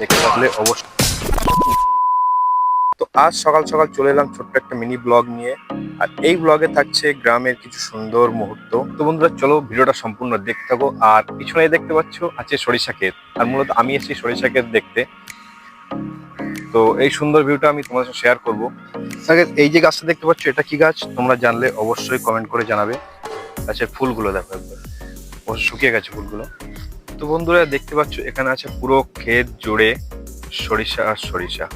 দেখতে থাকলে অবশ্যই। তো আজ সকাল সকাল চলে এলাম ছোট্ট একটা মিনি ব্লগ নিয়ে। আর এই ব্লগে থাকছে গ্রামের কিছু সুন্দর মুহূর্ত। তো বন্ধুরা, চলো ভিডিওটা সম্পূর্ণ দেখতে থাকো। আর পিছনে দেখতে পাচ্ছ, আছে সরিষা ক্ষেত। আর মূলত আমি এসেছি সরিষা ক্ষেত দেখতে। তো এই সুন্দর ভিউটা আমি তোমাদের সাথে শেয়ার করব। এই যে গাছটা দেখতে পাচ্ছ, এটা কি গাছ? তোমরা জানলে অবশ্যই কমেন্ট করে জানাবে। গাছের ফুলগুলো দেখো একবার। শুকিয়ে গেছে ফুলগুলো। তো বন্ধুরা দেখতে পাচ্ছ এখানে আছে পুরো ক্ষেত জুড়ে সরিষা আর সরিষা।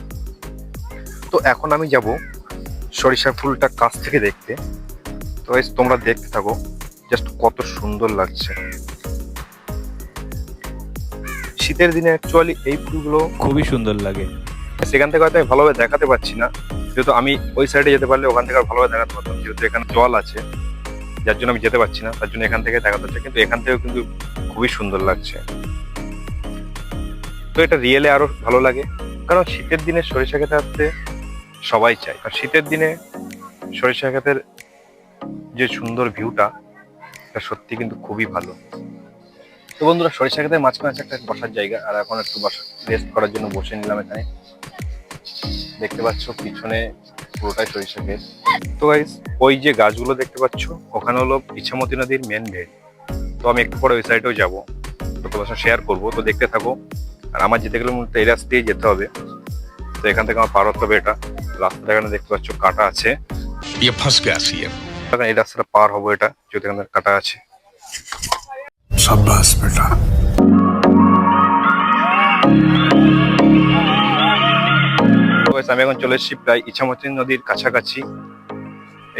তো এখন আমি যাব সরিষার ফুলটা কাছ থেকে দেখতে। তো তোমরা দেখতে থাকো জাস্ট কত সুন্দর লাগছে। শীতের দিনে অ্যাকচুয়ালি এই ফুলগুলো খুবই সুন্দর লাগে। সেখান থেকে হয়তো আমি ভালোভাবে দেখাতে পারছি না। যেহেতু আমি ওই সাইডে যেতে পারলে ওখান থেকে আর ভালোভাবে দেখাতে পারতাম যেহেতু এখানে জল আছে। যার জন্য আমি যেতে পারছি না, তার জন্য এখান থেকে দেখাতে হচ্ছে। কিন্তু এখান থেকেও কিন্তু খুবই সুন্দর লাগছে। তো এটা রিয়েলে আরও ভালো লাগে। কারণ শীতের দিনে সরিষা খেতে আসতে সবাই চায়। আর শীতের দিনে সরিষা ক্ষেতের যে সুন্দর ভিউটা, এটা সত্যি কিন্তু খুবই ভালো। তো বন্ধুরা, সরিষা ক্ষেতের মাঝখানে আছে একটা বসার জায়গা, আর এখন একটু বসা রেস্ট করার জন্য বসে নিলাম এখানে। দেখতে পাচ্ছ পিছনে পুরোটাই সরিষা ক্ষেত তো গাইজ ওই যে গাছগুলো দেখতে পাচ্ছ ওখানে হলো ইচ্ছামতি নদীর মেন গেট তো আমি একটু পরে ওই সাইডেও যাব। তো তোমার সঙ্গে শেয়ার করব। তো দেখতে থাকো। আর আমার যেতে গেলে মূলত এই রাস্তা দিয়ে যেতে হবে। তো এখান থেকে আমার পার হতে হবে এটা। রাস্তাটা এখানে দেখতে পাচ্ছ কাটা আছে। এই রাস্তাটা পার হব এটা যদি এখানে কাটা আছে। সাব্বাস বেটা। তো আমি এখন চলে এসেছি প্রায় ইছামতি নদীর কাছাকাছি।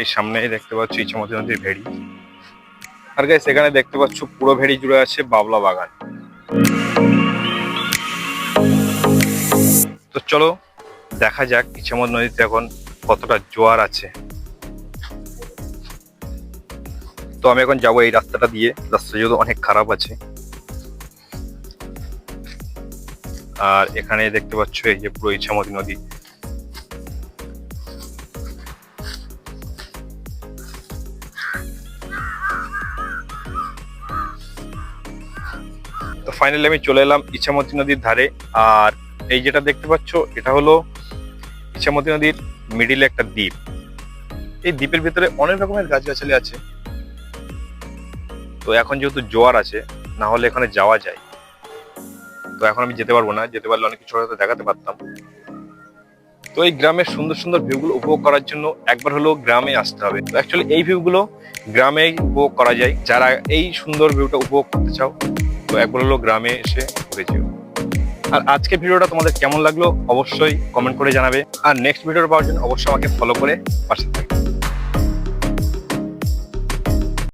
এই সামনেই দেখতে পাচ্ছ ইছামতি নদীর ভেড়ি। আর গাইস এখানে দেখতে পাচ্ছ পুরো ভেড়ি জুড়ে আছে বাবলা বাগান। তো চলো, দেখা যাক ইছামতি নদীতে এখন কতটা জোয়ার আছে। তো আমি এখন যাব এই রাস্তাটা দিয়ে। রাস্তা যেহেতু অনেক খারাপ আছে। আর এখানে দেখতে পাচ্ছ এই যে পুরো ইছামতি নদী। তো ফাইনালি আমি চলে এলাম ইছামতি নদীর ধারে। আর এই যেটা দেখতে পাচ্ছ, এটা হলো ইছামতি নদীর মিডিলে একটা দ্বীপ। এই দ্বীপের ভিতরে অনেক রকমের গাছগাছালি আছে। তো এখন যেহেতু জোয়ার আছে, না হলে এখানে যাওয়া যায়। তো এখন আমি যেতে পারব না, যেতে পারলে অনেক কিছু হয়তো দেখাতে পারতাম। তো এই গ্রামের সুন্দর সুন্দর ভিউগুলো উপভোগ করার জন্য একবার হলেও গ্রামে আসতে হবে। তো অ্যাকচুয়ালি এই ভিউগুলো গ্রামেই উপভোগ করা যায়। যারা এই সুন্দর ভিউটা উপভোগ করতে চাও তো একবার হলো গ্রামে এসে ঘুরেছি। আর আজকে ভিডিওটা তোমাদের কেমন লাগল অবশ্যই কমেন্ট করে জানাবে। আর নেক্সট ভিডিওটা পাওয়ার জন্য অবশ্যই আমাকে ফলো করে পাশে থাকবে